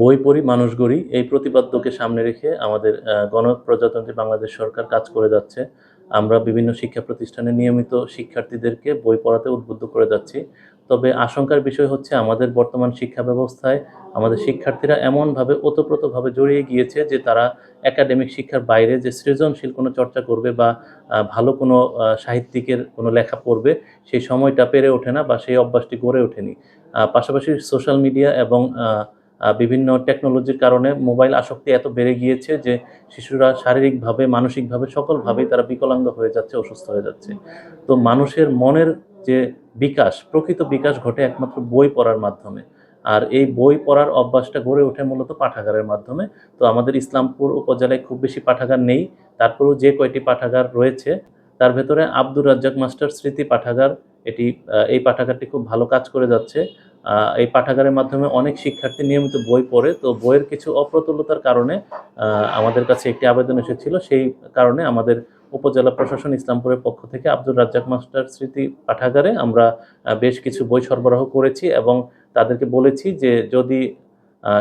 বই পড়ি, মানুষ গড়ি, এই প্রতিপাদ্যকে সামনে রেখে আমাদের গণপ্রজাতন্ত্রী বাংলাদেশ সরকার কাজ করে যাচ্ছে। আমরা বিভিন্ন শিক্ষা প্রতিষ্ঠানে নিয়মিত শিক্ষার্থীদেরকে বই পড়াতে উদ্বুদ্ধ করে যাচ্ছি। তবে আশঙ্কার বিষয় হচ্ছে আমাদের বর্তমান শিক্ষা ব্যবস্থায় আমাদের শিক্ষার্থীরা এমনভাবে ওতপ্রোতভাবে জড়িয়ে গিয়েছে যে তারা একাডেমিক শিক্ষার বাইরে যে সৃজনশীল কোনো চর্চা করবে বা ভালো কোনো সাহিত্যিকের কোনো লেখা পড়বে, সেই সময়টা পেরে ওঠে না বা সেই অভ্যাসটি গড়ে ওঠেনি। পাশাপাশি সোশ্যাল মিডিয়া এবং বিভিন্ন টেকনোলজির কারণে মোবাইল আসক্তি এত বেড়ে গিয়েছে যে শিশুরা শারীরিকভাবে, মানসিকভাবে, সকলভাবেই তারা বিকলাঙ্গ হয়ে যাচ্ছে, অসুস্থ হয়ে যাচ্ছে। তো মানুষের মনের যে বিকাশ, প্রকৃত বিকাশ ঘটে একমাত্র বই পড়ার মাধ্যমে। আর এই বই পড়ার অভ্যাসটা গড়ে ওঠে মূলত পাঠাগারের মাধ্যমে। তো আমাদের ইসলামপুর উপজেলায় খুব বেশি পাঠাগার নেই, তারপরেও যে কয়টি পাঠাগার রয়েছে, তার ভেতরে আব্দুর রাজ্জাক মাস্টার স্মৃতি পাঠাগার, এটি এই পাঠাগারটি খুব ভালো কাজ করে যাচ্ছে। এই পাঠাগারের মাধ্যমে অনেক শিক্ষার্থী নিয়মিত বই পড়ে। তো বইয়ের কিছু অপ্রতুলতার কারণে আমাদের কাছে একটি আবেদন এসেছিল। সেই কারণে আমাদের উপজেলা প্রশাসন ইসলামপুরের পক্ষ থেকে আব্দুর রাজ্জাক মাস্টার স্মৃতি পাঠাগারে আমরা বেশ কিছু বই সরবরাহ করেছি এবং তাদেরকে বলেছি যে যদি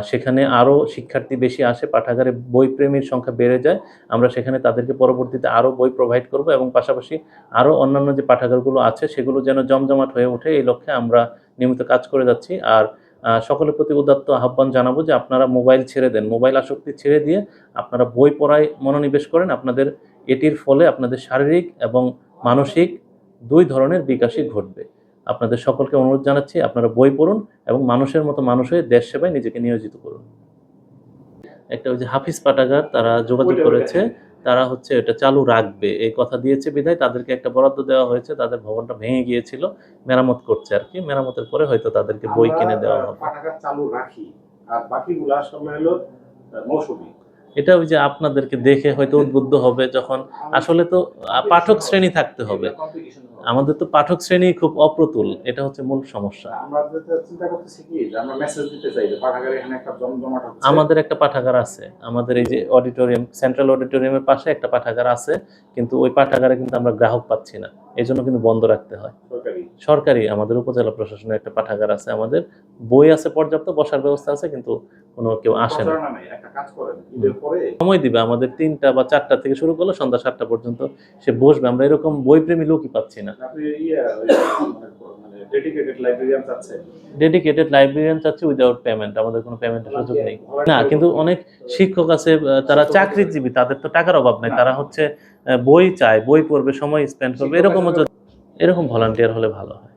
সেখানে আরও শিক্ষার্থী বেশি আসে, পাঠাগারে বই প্রেমীর সংখ্যা বেড়ে যায়, আমরা সেখানে তাদেরকে পরবর্তীতে আরও বই প্রোভাইড করব এবং পাশাপাশি আরও অন্যান্য যে পাঠাগারগুলো আছে, সেগুলো যেন জমজমাট হয়ে ওঠে। এই লক্ষ্যে আমরা নিয়মিত কাজ করে যাচ্ছি। আর সকলের প্রতি উদাত্ত আহ্বান জানাব যে আপনারা মোবাইল ছেড়ে দেন। মোবাইল আসক্তি ছেড়ে দিয়ে আপনারা বই পড়ায় মনোনিবেশ করেন। আপনাদের এটির ফলে আপনাদের শারীরিক এবং মানসিক দুই ধরনের বিকাশই ঘটবে। আপনাদের সকলকে অনুরোধ জানাচ্ছি আপনারা বই পড়ুন এবং মানুষের মতো মানুষ হয়ে দেশ সেবায় নিজেকে নিয়োজিত করুন। একটা ওই যে হাফিজ পাটাগার তারা যোগাযোগ করেছে। তারা হচ্ছে এটা চালু রাখবে। এই কথা দিয়েছে বিধায় তাদেরকে একটা বরাদ্দ দেওয়া হয়েছে তাদের ভবনটা ভেঙে গিয়েছিল মেরামত করছে আর কি। মেরামতের পরে হয়তো তাদেরকে বই কিনে দেওয়া হবে। চালু রাখি। আর বাকিগুলো আসলে হলো মৌসুমী। এটা ওই যে আপনাদেরকে দেখে হয়তো উদ্বুদ্ধ হবে যখন আসলে তো পাঠক শ্রেণি থাকতে হবে। আমাদের তো পাঠক শ্রেণি খুব অপ্রতুল এটা হচ্ছে মূল সমস্যা। আমাদের একটা পাঠাগার আছে। আমাদের এই যে অডিটোরিয়াম সেন্ট্রাল অডিটোরিয়ামের পাশে একটা পাঠাগার আছে কিন্তু ওই পাঠাগারে কিন্তু আমরা গ্রাহক পাচ্ছি না। এই জন্য কিন্তু বন্ধ রাখতে হয়। সরকারি আমাদের উপজেলা প্রশাসনের একটা পাঠাগার আছে আমাদের বই আছে পর্যাপ্ত বসার ব্যবস্থা আছে কিন্তু কোনো কেউ আসে না। সময় দিবে আমাদের তিনটা বা চারটা থেকে শুরু করলে সন্ধ্যা সাতটা পর্যন্ত সে বসবে আমরা এরকম বইপ্রেমী লোকই পাচ্ছি না। মানে ডেডিকেটেড লাইব্রেরিয়ান চাচ্ছে? লাইব্রেরিয়ান চাচ্ছি উইদাউট পেমেন্ট আমাদের কোনো পেমেন্টের সুযোগ নেই। না কিন্তু অনেক শিক্ষক আছে তারা চাকরিজীবী তাদের তো টাকার অভাব নাই তারা হচ্ছে বই চায় বই পড়বে সময় স্পেন্ড করবে এরকম এরকম ভলান্টিয়ার হলে ভালো হয়।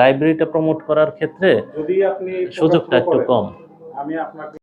লাইব্রেরিটা প্রমোট করার ক্ষেত্রে সুযোগটা একটু কম। আমি আপনাকে